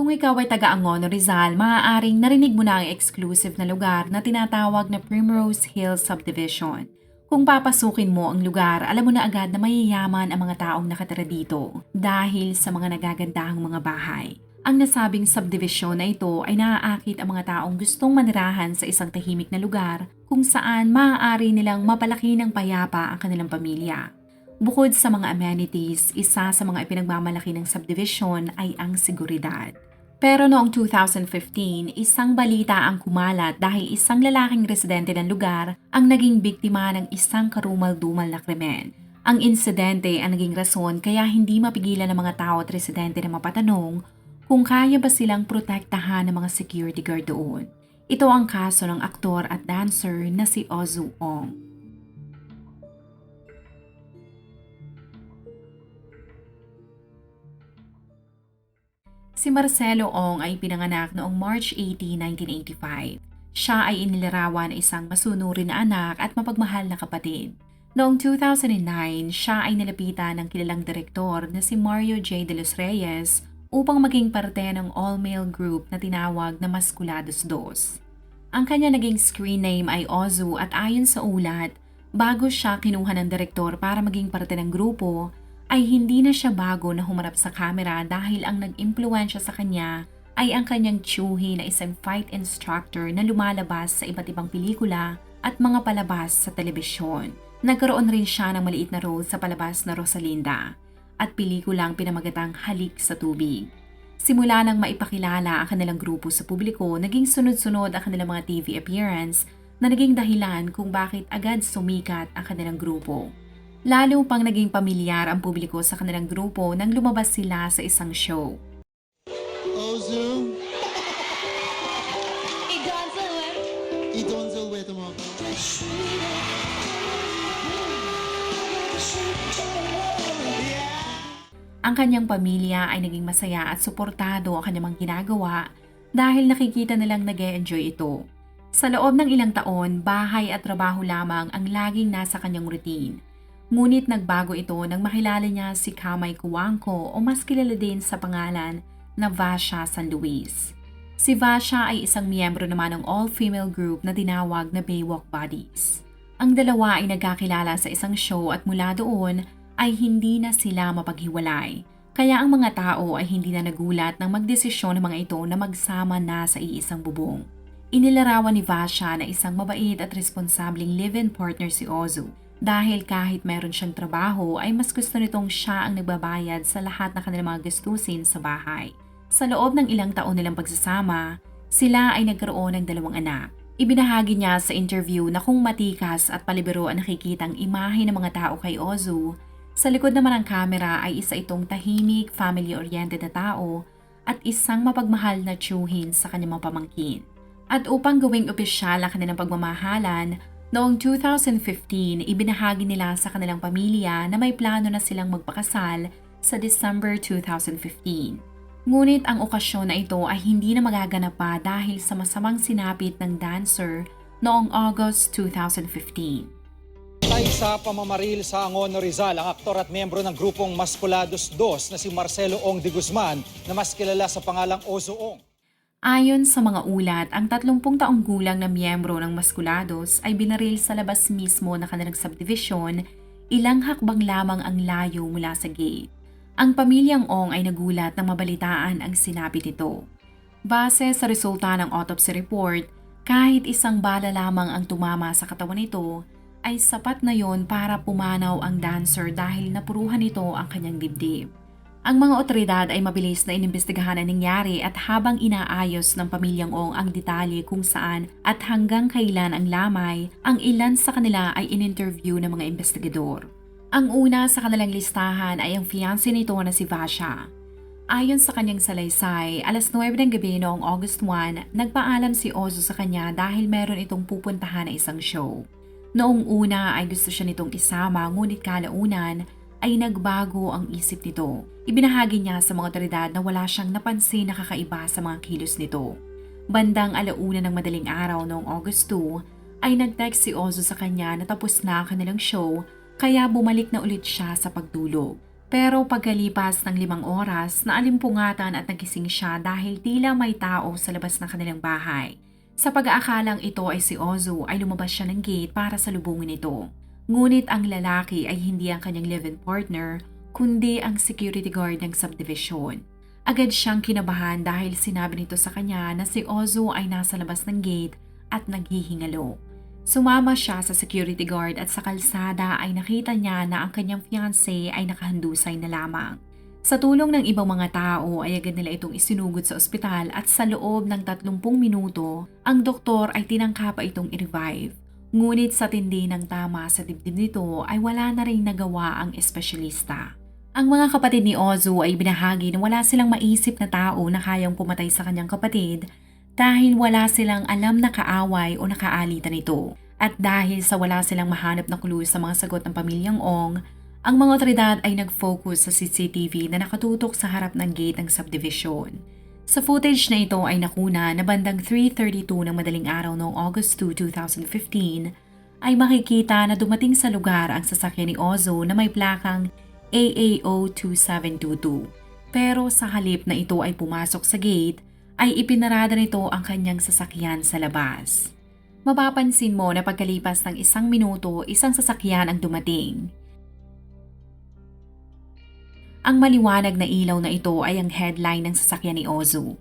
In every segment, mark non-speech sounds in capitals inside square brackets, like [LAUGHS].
Kung ikaw ay taga-Angono Rizal, maaaring narinig mo na ang exclusive na lugar na tinatawag na Primrose Hill Subdivision. Kung papasukin mo ang lugar, alam mo na agad na mayayaman ang mga taong nakatira dito dahil sa mga nagagandahang mga bahay. Ang nasabing subdivision na ito ay naaakit ang mga taong gustong manirahan sa isang tahimik na lugar kung saan maaari nilang mapalaki ng payapa ang kanilang pamilya. Bukod sa mga amenities, isa sa mga ipinagmamalaki ng subdivision ay ang seguridad. Pero noong 2015, isang balita ang kumalat dahil isang lalaking residente ng lugar ang naging biktima ng isang karumal-dumal na krimen. Ang insidente ang naging rason kaya hindi mapigilan ng mga tao at residente na mapatanong kung kaya ba silang protektahan ng mga security guard doon. Ito ang kaso ng aktor at dancer na si Ozu Ong. Si Marcelo Ong ay pinanganak noong March 18, 1985. Siya ay inilarawan isang masunurin na anak at mapagmahal na kapatid. Noong 2009, siya ay nilapitan ng kilalang direktor na si Mario J. De Los Reyes upang maging parte ng all-male group na tinawag na Masculados Dos. Ang kanya naging screen name ay Ozu at ayon sa ulat, bago siya kinuha ng direktor para maging parte ng grupo, ay hindi na siya bago na humarap sa kamera dahil ang nag-impluensya sa kanya ay ang kanyang tsuhi na isang fight instructor na lumalabas sa iba't ibang pelikula at mga palabas sa telebisyon. Nagkaroon rin siya ng maliit na role sa palabas na Rosalinda at pelikulang pinamagatang Halik sa Tubig. Simula nang maipakilala ang kanilang grupo sa publiko, naging sunod-sunod ang kanilang mga TV appearance na naging dahilan kung bakit agad sumikat ang kanilang grupo. Lalo pang naging pamilyar ang publiko sa kanilang grupo nang lumabas sila sa isang show. Ang kanyang pamilya ay naging masaya at suportado ang kanyang ginagawa dahil nakikita nilang nag enjoy ito. Sa loob ng ilang taon, bahay at trabaho lamang ang laging nasa kanyang routine. Ngunit nagbago ito nang makilala niya si Kamay Kuwangko o mas kilala din sa pangalan na Vasha San Luis. Si Vasha ay isang miyembro naman ng all-female group na tinawag na Baywalk Buddies. Ang dalawa ay nagkakilala sa isang show at mula doon ay hindi na sila mapaghiwalay. Kaya ang mga tao ay hindi na nagulat nang magdesisyon ng mga ito na magsama na sa iisang bubong. Inilarawan ni Vasha na isang mabait at responsabling live-in partner si Ozu dahil kahit meron siyang trabaho ay mas gusto nitong siya ang nagbabayad sa lahat ng kanilang mga gastusin sa bahay. Sa loob ng ilang taon nilang pagsasama, sila ay nagkaroon ng dalawang anak. Ibinahagi niya sa interview na kung matikas at palibero ang nakikita ang imahe ng mga tao kay Ozu, sa likod naman ng kamera ay isa itong tahimik, family-oriented na tao at isang mapagmahal na tsuhin sa kanyang mga pamangkin. At upang gawing opisyal ang kanilang pagmamahalan, noong 2015 ibinahagi nila sa kanilang pamilya na may plano na silang magpakasal sa December 2015. Ngunit ang okasyon na ito ay hindi na magaganap pa dahil sa masamang sinapit ng dancer noong August 2015. Tay sa pamamaril sa Angono Rizal, ang aktor at miyembro ng grupong Masculados 2 na si Marcelo Ong de Guzman na mas kilala sa pangalang Ozo Ong. Ayon sa mga ulat, ang 30 taong gulang na miyembro ng Masculados ay binaril sa labas mismo na kanilang subdivision, ilang hakbang lamang ang layo mula sa gate. Ang pamilyang Ong ay nagulat nang mabalitaan ang sinapit nito. Base sa resulta ng autopsy report, kahit isang bala lamang ang tumama sa katawan nito, ay sapat na yon para pumanaw ang dancer dahil napuruhan nito ang kanyang dibdib. Ang mga otoridad ay mabilis na inimbestigahan ang nangyari at habang inaayos ng pamilyang Ong ang detalye kung saan at hanggang kailan ang lamay, ang ilan sa kanila ay in-interview ng mga investigador. Ang una sa kanilang listahan ay ang fiancé nito na si Vasha. Ayon sa kanyang salaysay, alas 9 ng gabi noong August 1, nagpaalam si Ozo sa kanya dahil meron itong pupuntahan na isang show. Noong una ay gusto siya nitong isama ngunit kalaunan ay nagbago ang isip nito. Ibinahagi niya sa mga otoridad na wala siyang napansin na kakaiba sa mga kilos nito. Bandang alauna ng madaling araw noong August 2 ay nag-text si Ozo sa kanya na tapos na ang kanilang show kaya bumalik na ulit siya sa pagtulog. Pero pagkalipas ng limang oras, naalimpungatan at nagising siya dahil tila may tao sa labas ng kanilang bahay. Sa pag-aakalang ito ay si Ozo ay lumabas siya ng gate para salubungin ito. Ngunit ang lalaki ay hindi ang kanyang live-in partner, kundi ang security guard ng subdivision. Agad siyang kinabahan dahil sinabi nito sa kanya na si Ozo ay nasa labas ng gate at naghihingalo. Sumama siya sa security guard at sa kalsada ay nakita niya na ang kanyang fiancé ay nakahandusay na lamang. Sa tulong ng ibang mga tao ay agad nila itong isinugod sa ospital at sa loob ng 30 minuto, ang doktor ay tinangka pa itong i-revive. Ngunit sa tindi ng tama sa dibdib nito ay wala na rin nagawa ang espesyalista. Ang mga kapatid ni Ozu ay binahagi na wala silang maisip na tao na kayang pumatay sa kanyang kapatid dahil wala silang alam na kaaway o nakaalitan nito. At dahil sa wala silang mahanap na clue sa mga sagot ng pamilyang Ong, ang mga otoridad ay nag-focus sa CCTV na nakatutok sa harap ng gate ng subdivision. Sa footage na ito ay nakuna na bandang 3.32 ng madaling araw noong August 2, 2015 ay makikita na dumating sa lugar ang sasakyan ni Ozo na may plakang AAO 2722. Pero sa halip na ito ay pumasok sa gate, ay ipinarada nito ang kanyang sasakyan sa labas. Mapapansin mo na pagkalipas ng isang minuto, isang sasakyan ang dumating. Ang maliwanag na ilaw na ito ay ang headline ng sasakyan ni Ozu.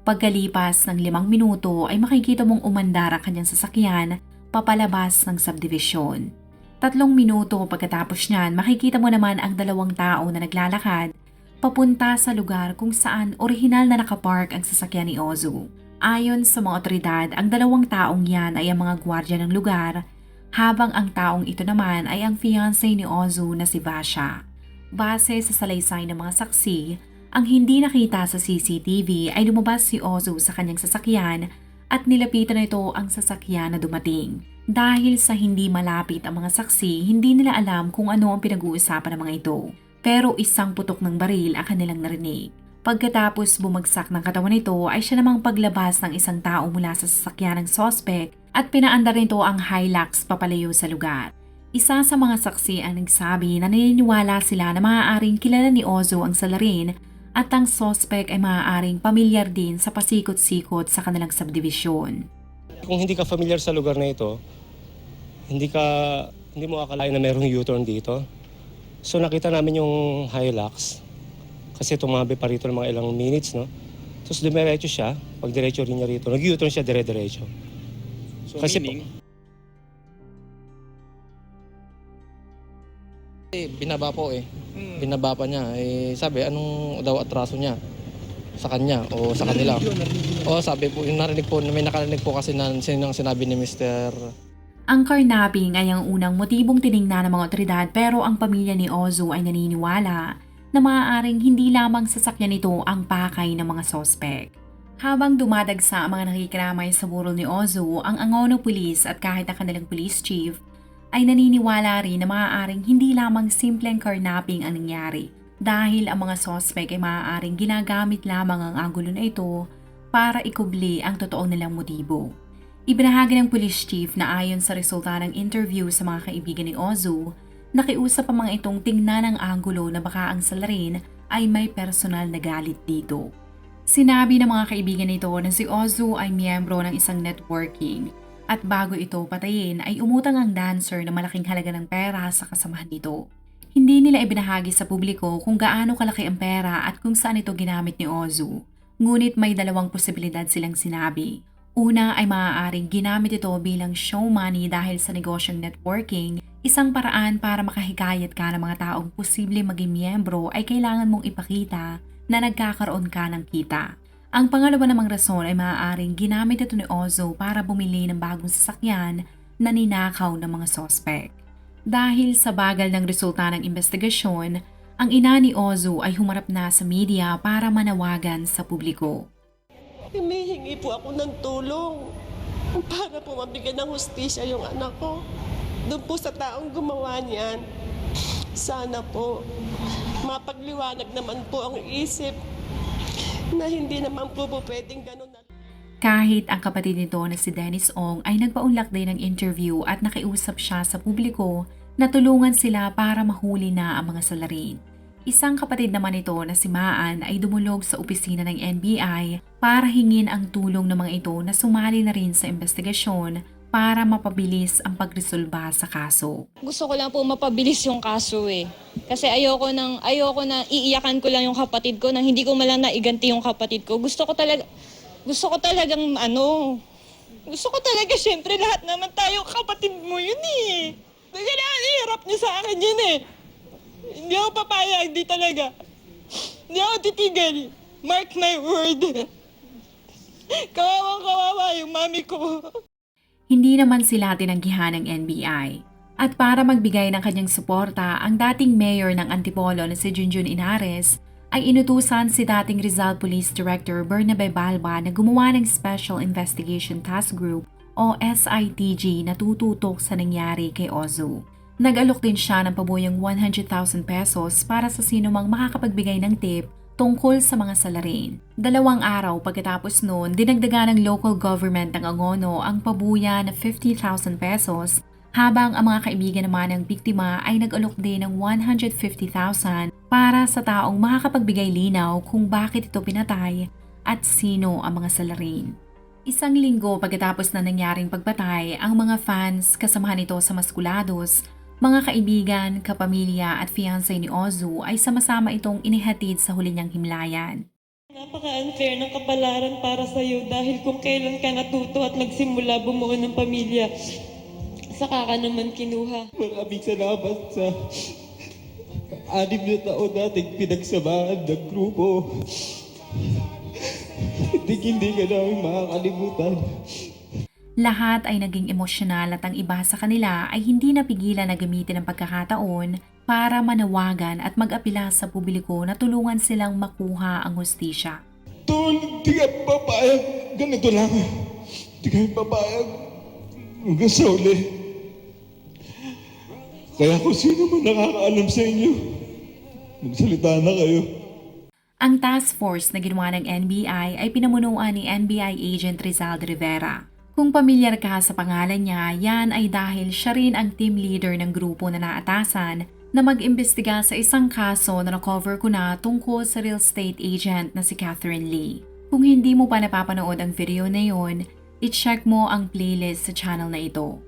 Pagkalipas ng limang minuto ay makikita mong umandar ang kanyang sasakyan papalabas ng subdivision. Tatlong minuto pagkatapos niyan, makikita mo naman ang dalawang tao na naglalakad papunta sa lugar kung saan orihinal na nakapark ang sasakyan ni Ozu. Ayon sa mga otoridad, ang dalawang taong yan ay ang mga gwardya ng lugar, habang ang taong ito naman ay ang fiancé ni Ozu na si Vasha. Base sa salaysay ng mga saksi, ang hindi nakita sa CCTV ay lumabas si Ozu sa kanyang sasakyan at nilapitan nito ang sasakyan na dumating. Dahil sa hindi malapit ang mga saksi, hindi nila alam kung ano ang pinag-uusapan ng mga ito. Pero isang putok ng baril ang kanilang narinig. Pagkatapos bumagsak ng katawan nito ay siya namang paglabas ng isang tao mula sa sasakyan ng sospek at pinaandar nito ang Hilux papalayo sa lugar. Isa sa mga saksi ang nagsabi na naniniwala sila na maaaring kilala ni Ozo ang salarin at ang sospek ay maaaring pamilyar din sa pasikot-sikot sa kanilang subdivision. Kung hindi ka familiar sa lugar na ito, hindi ka hindi mo akalain na merong U-turn dito. So nakita namin yung Hilux kasi tumabi pa rito ng mga ilang minutes, no? Tapos dumiretso siya, pag diretso rin niya rito, nag-U-turn siya dire-diretso. So Kasi meaning, eh, binaba po eh. Binaba pa niya. Eh, sabi, anong daw atraso niya? Sa kanya o sa kanila? O sabi po, yung narinig po, may nakarinig po kasi na sino ang sinabi ni Mr. Ang carnapping ay ang unang motibong tiningnan ng mga otoridad pero ang pamilya ni Ozu ay naniniwala na maaaring hindi lamang sasakyan nito ang pakay ng mga sospek. Habang dumadagsa ang mga nakikiramay sa burol ni Ozu, ang Angono Police at kahit ang kanilang police chief ay naniniwala rin na maaaring hindi lamang simpleng carnapping ang nangyari dahil ang mga sospek ay maaaring ginagamit lamang ang angulo na ito para ikubli ang totoo nilang motibo. Ibinahagi ng police chief na ayon sa resulta ng interview sa mga kaibigan ni Ozu, nakiusap ang mga itong tingnan ang angulo na baka ang salarin ay may personal na galit dito. Sinabi ng mga kaibigan nito na si Ozu ay miyembro ng isang networking at bago ito patayin ay umutang ang dancer na malaking halaga ng pera sa kasamahan nito. Hindi nila ibinahagi sa publiko kung gaano kalaki ang pera at kung saan ito ginamit ni Ozu. Ngunit may dalawang posibilidad silang sinabi. Una ay maaaring ginamit ito bilang show money dahil sa negosyong networking, isang paraan para makahikayat ka ng mga taong posible maging miyembro ay kailangan mong ipakita na nagkakaroon ka ng kita. Ang pangalawa namang rason ay maaaring ginamit ito ni Ozo para bumili ng bagong sasakyan na ninakaw ng mga sospek. Dahil sa bagal ng resulta ng investigasyon, Ang ina ni Ozu ay humarap na sa media para manawagan sa publiko. Humihingi po ako ng tulong para po mabigyan ng hustisya yung anak ko. Doon po sa taong gumawa niyan, sana po mapagliwanag naman po ang isip na hindi naman po po pwedeng ganun na Kahit ang kapatid nito na si Dennis Ong ay nagpaunlak din ng interview at nakiusap siya sa publiko na tulungan sila para mahuli na ang mga salarin. Isang kapatid naman nito na si Maan ay dumulog sa opisina ng NBI para hingin ang tulong ng mga ito na sumali na rin sa investigasyon para mapabilis ang pagresolba sa kaso. Gusto ko lang po mapabilis yung kaso eh. Kasi ayoko nang ayoko na iiyakan ko lang yung kapatid ko nang hindi ko malang naiganti yung kapatid ko. Gusto ko talaga gusto ko talagang ano gusto ko talaga syempre lahat naman tayo kapatid mo yun eh. Kailangan iharap niyo sa akin yun eh. Hindi ako papayag, hindi talaga. Hindi ako titigil. Mark my word. [LAUGHS] Kawawang kawawa yung mami ko. Hindi naman sila tinanggihan ng NBI. At para magbigay ng kanyang suporta, ang dating mayor ng Antipolo na si Junjun Inares ay inutusan si dating Rizal Police Director Bernabe Balba na gumawa ng Special Investigation Task Group o SITG na tututok sa nangyari kay Ozu. Nag-alok din siya ng pabuyang 100,000 pesos para sa sino mang makakapagbigay ng tip tungkol sa mga salarin. Dalawang araw pagkatapos noon, dinagdagan ng local government ng Angono ang pabuya na 50,000 pesos habang ang mga kaibigan naman ng biktima ay nag-alok din ng 150,000 para sa taong makakapagbigay linaw kung bakit ito pinatay at sino ang mga salarin. Isang linggo pagkatapos na nangyaring pagpatay, ang mga fans kasamahan nito sa Maskulados, mga kaibigan, kapamilya at fiancé ni Ozu ay sama-sama itong inihatid sa huli niyang himlayan. Napaka-unfair ng kapalaran para sa iyo dahil kung kailan ka natuto at nagsimula bumuo ng pamilya, saka ka naman kinuha. Maraming salamat sa anim na taon nating pinagsamahan ng grupo. Hindi hindi ka namin makakalimutan. Lahat ay naging emosyonal at ang iba sa kanila ay hindi napigilan na gamitin ang pagkakataon para manawagan at mag-apila sa publiko na tulungan silang makuha ang hustisya. Tol, hindi ka papayag. Ganito lang. Hindi ka papayag. Hanggang sa uli. Kaya kung sino man nakakaalam sa inyo, magsalita na kayo. Ang task force na ginawa ng NBI ay pinamunuan ni NBI agent Rizal de Rivera. Kung pamilyar ka sa pangalan niya, yan ay dahil siya rin ang team leader ng grupo na naatasan na mag-imbestiga sa isang kaso na nakover ko na tungkol sa real estate agent na si Catherine Lee. Kung hindi mo pa napapanood ang video na yon, i-check mo ang playlist sa channel na ito.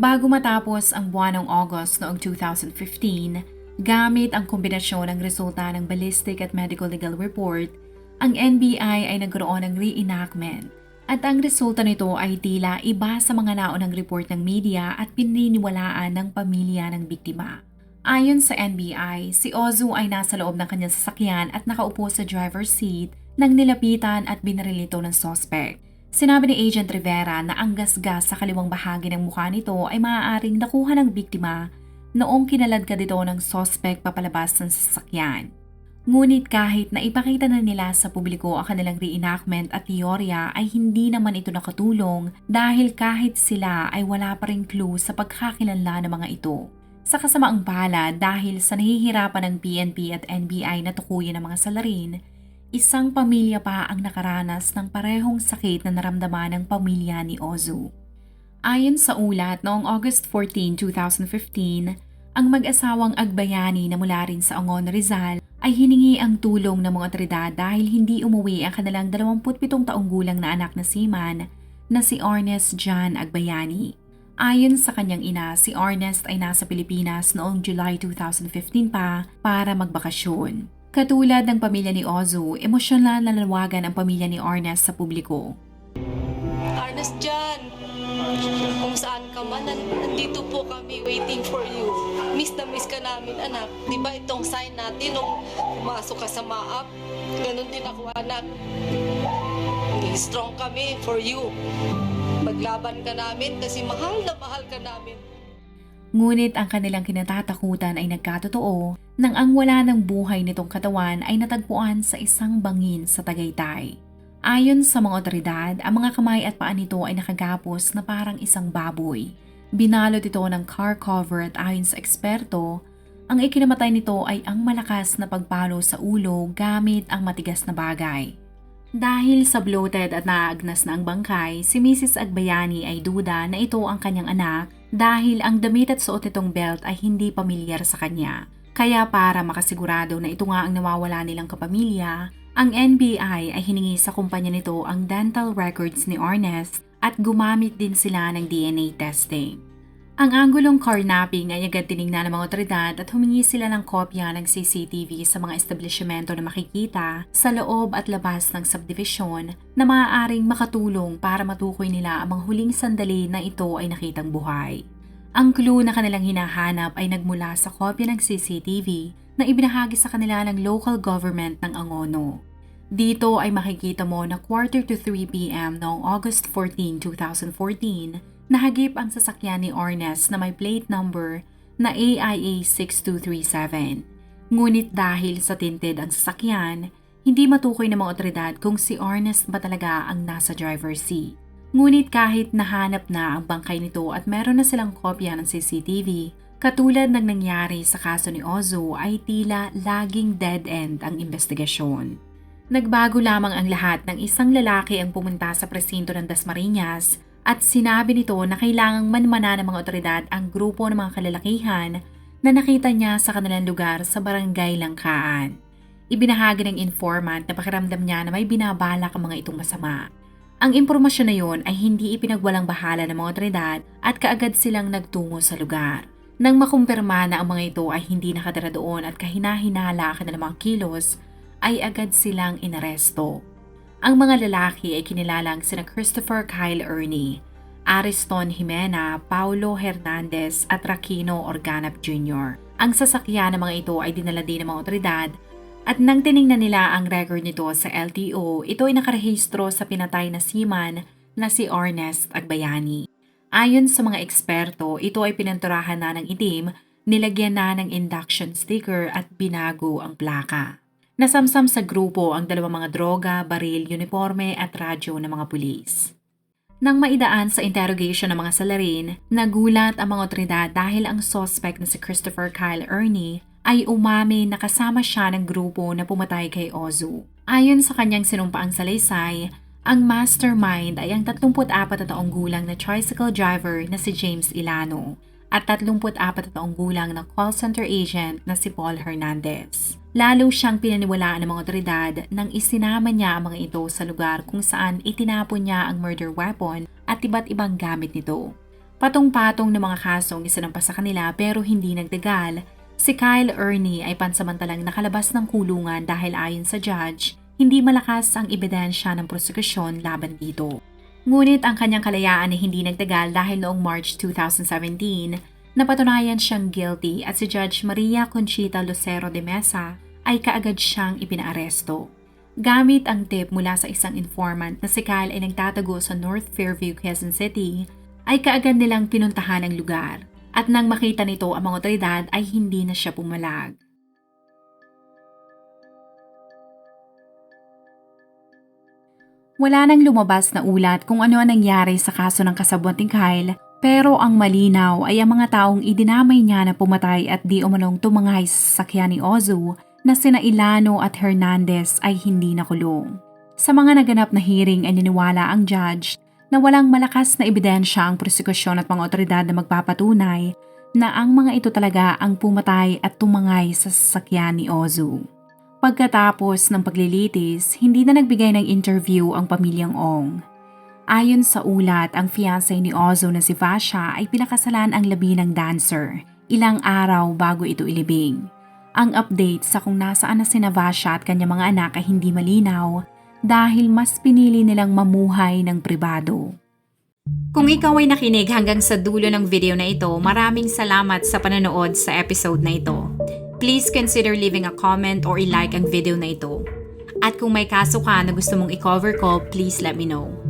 Bago matapos ang buwan ng August noong 2015, gamit ang kombinasyon ng resulta ng ballistic at medical legal report, ang NBI ay nagkaroon ng reenactment at ang resulta nito ay tila iba sa mga naunang report ng media at pininiwalaan ng pamilya ng biktima. Ayon sa NBI, si Ozu ay nasa loob ng kanyang sasakyan at nakaupo sa driver's seat nang nilapitan at binaril ito ng sospek. Sinabi ni Agent Rivera na ang gasgas sa kaliwang bahagi ng mukha nito ay maaaring nakuha ng biktima noong kinalad ka dito ng sospek papalabas ng sasakyan. Ngunit kahit na ipakita na nila sa publiko ang kanilang reenactment at teorya ay hindi naman ito nakatulong dahil kahit sila ay wala pa ring clue sa pagkakilanla ng mga ito. Sa kasamaang pala dahil sa nahihirapan ng PNP at NBI na tukuyin ang mga salarin, isang pamilya pa ang nakaranas ng parehong sakit na naramdaman ng pamilya ni Ozu. Ayon sa ulat noong August 14, 2015, ang mag-asawang Agbayani na mula rin sa Angon, Rizal ay hiningi ang tulong ng mga otoridad dahil hindi umuwi ang kanilang 27 taong gulang na anak na seaman na si Ernest John Agbayani. Ayon sa kanyang ina, si Ernest ay nasa Pilipinas noong July 2015 pa para magbakasyon. Katulad ng pamilya ni Ozu, emosyonal na nanawagan ang pamilya ni Ernest sa publiko. Ernest John, kung saan ka man, nan- nandito po kami waiting for you. Miss na miss ka namin, anak. Di ba itong sign natin nung pumasok ka sa maap? Ganon din ako, anak. Strong kami for you. Maglaban ka namin kasi mahal na mahal ka namin. Ngunit ang kanilang kinatatakutan ay nagkatotoo nang ang wala ng buhay nitong katawan ay natagpuan sa isang bangin sa Tagaytay. Ayon sa mga otoridad, ang mga kamay at paa nito ay nakagapos na parang isang baboy. Binalot ito ng car cover at ayon sa eksperto, ang ikinamatay nito ay ang malakas na pagpalo sa ulo gamit ang matigas na bagay. Dahil sa bloated at naagnas na ang bangkay, si Mrs. Agbayani ay duda na ito ang kanyang anak dahil ang damit at suot nitong belt ay hindi pamilyar sa kanya. Kaya para makasigurado na ito nga ang nawawala nilang kapamilya, ang NBI ay hiningi sa kumpanya nito ang dental records ni Ernest at gumamit din sila ng DNA testing. Ang anggulong carnapping ay agad tinignan ng mga otoridad at humingi sila ng kopya ng CCTV sa mga establishmento na makikita sa loob at labas ng subdivision na maaaring makatulong para matukoy nila ang mga huling sandali na ito ay nakitang buhay. Ang clue na kanilang hinahanap ay nagmula sa kopya ng CCTV na ibinahagi sa kanila ng local government ng Angono. Dito ay makikita mo na quarter to 3 p.m. noong August 14, 2014 nahagip ang sasakyan ni Ornes na may plate number na AIA 6237. Ngunit dahil sa tinted ang sasakyan, hindi matukoy ng mga otoridad kung si Ernest ba talaga ang nasa driver's seat. Ngunit kahit nahanap na ang bangkay nito at meron na silang kopya ng CCTV, katulad ng nangyari sa kaso ni Ozo ay tila laging dead end ang investigasyon. Nagbago lamang ang lahat ng isang lalaki ang pumunta sa presinto ng Dasmariñas at sinabi nito na kailangang manmana ng mga otoridad ang grupo ng mga kalalakihan na nakita niya sa kanilang lugar sa barangay Langkaan. Ibinahagi ng informant na pakiramdam niya na may binabalak ang mga itong masama. Ang impormasyon na yon ay hindi ipinagwalang bahala ng mga otoridad at kaagad silang nagtungo sa lugar. Nang makumpirma na ang mga ito ay hindi nakatira doon at kahinahinala ang kanilang mga kilos, ay agad silang inaresto. Ang mga lalaki ay kinilalang sina Christopher Kyle Ernie, Ariston Jimena, Paulo Hernandez at Rakino Organap Jr. Ang sasakyan ng mga ito ay dinala din ng mga otoridad at nang tiningnan nila ang record nito sa LTO, ito ay nakarehistro sa pinatay na seaman na si Ernest Agbayani. Ayon sa mga eksperto, ito ay pinanturahan na ng itim, nilagyan na ng induction sticker at binago ang plaka. Nasamsam sa grupo ang dalawang mga droga, baril, uniforme at radyo ng mga pulis. Nang maidaan sa interrogation ng mga salarin, nagulat ang mga otoridad dahil ang suspect na si Christopher Kyle Ernie ay umami na kasama siya ng grupo na pumatay kay Ozu. Ayon sa kanyang sinumpaang salaysay, ang mastermind ay ang 34 na taong gulang na tricycle driver na si James Ilano at 34 na taong gulang na call center agent na si Paul Hernandez. Lalo siyang pinaniwalaan ng mga otoridad nang isinama niya ang mga ito sa lugar kung saan itinapon niya ang murder weapon at iba't ibang gamit nito. Patong-patong ng mga kasong isinampas sa kanila pero hindi nagtagal, si Kyle Ernie ay pansamantalang nakalabas ng kulungan dahil ayon sa judge, hindi malakas ang ebidensya ng prosekusyon laban dito. Ngunit ang kanyang kalayaan ay hindi nagtagal dahil noong March 2017, Napatunayan siyang guilty at si Judge Maria Conchita Lucero de Mesa ay kaagad siyang ipinaaresto. Gamit ang tip mula sa isang informant na si Kyle ay nagtatago sa North Fairview, Quezon City, ay kaagad nilang pinuntahan ang lugar. At nang makita nito ang mga otoridad ay hindi na siya pumalag. Wala nang lumabas na ulat kung ano ang nangyari sa kaso ng kasabwat Kyle pero ang malinaw ay ang mga taong idinamay niya na pumatay at di umanong tumangay sa sasakyan ni Ozu na sina Ilano at Hernandez ay hindi nakulong. Sa mga naganap na hearing ay niniwala ang judge na walang malakas na ebidensya ang prosekusyon at mga otoridad na magpapatunay na ang mga ito talaga ang pumatay at tumangay sa sasakyan ni Ozu. Pagkatapos ng paglilitis, hindi na nagbigay ng interview ang pamilyang Ong. Ayon sa ulat, ang fiancé ni Ozo na si Vasha ay pinakasalan ang labi ng dancer, ilang araw bago ito ilibing. Ang update sa kung nasaan na si Vasha at kanyang mga anak ay hindi malinaw dahil mas pinili nilang mamuhay ng pribado. Kung ikaw ay nakinig hanggang sa dulo ng video na ito, maraming salamat sa panonood sa episode na ito. Please consider leaving a comment or i-like ang video na ito. At kung may kaso ka na gusto mong i-cover ko, please let me know.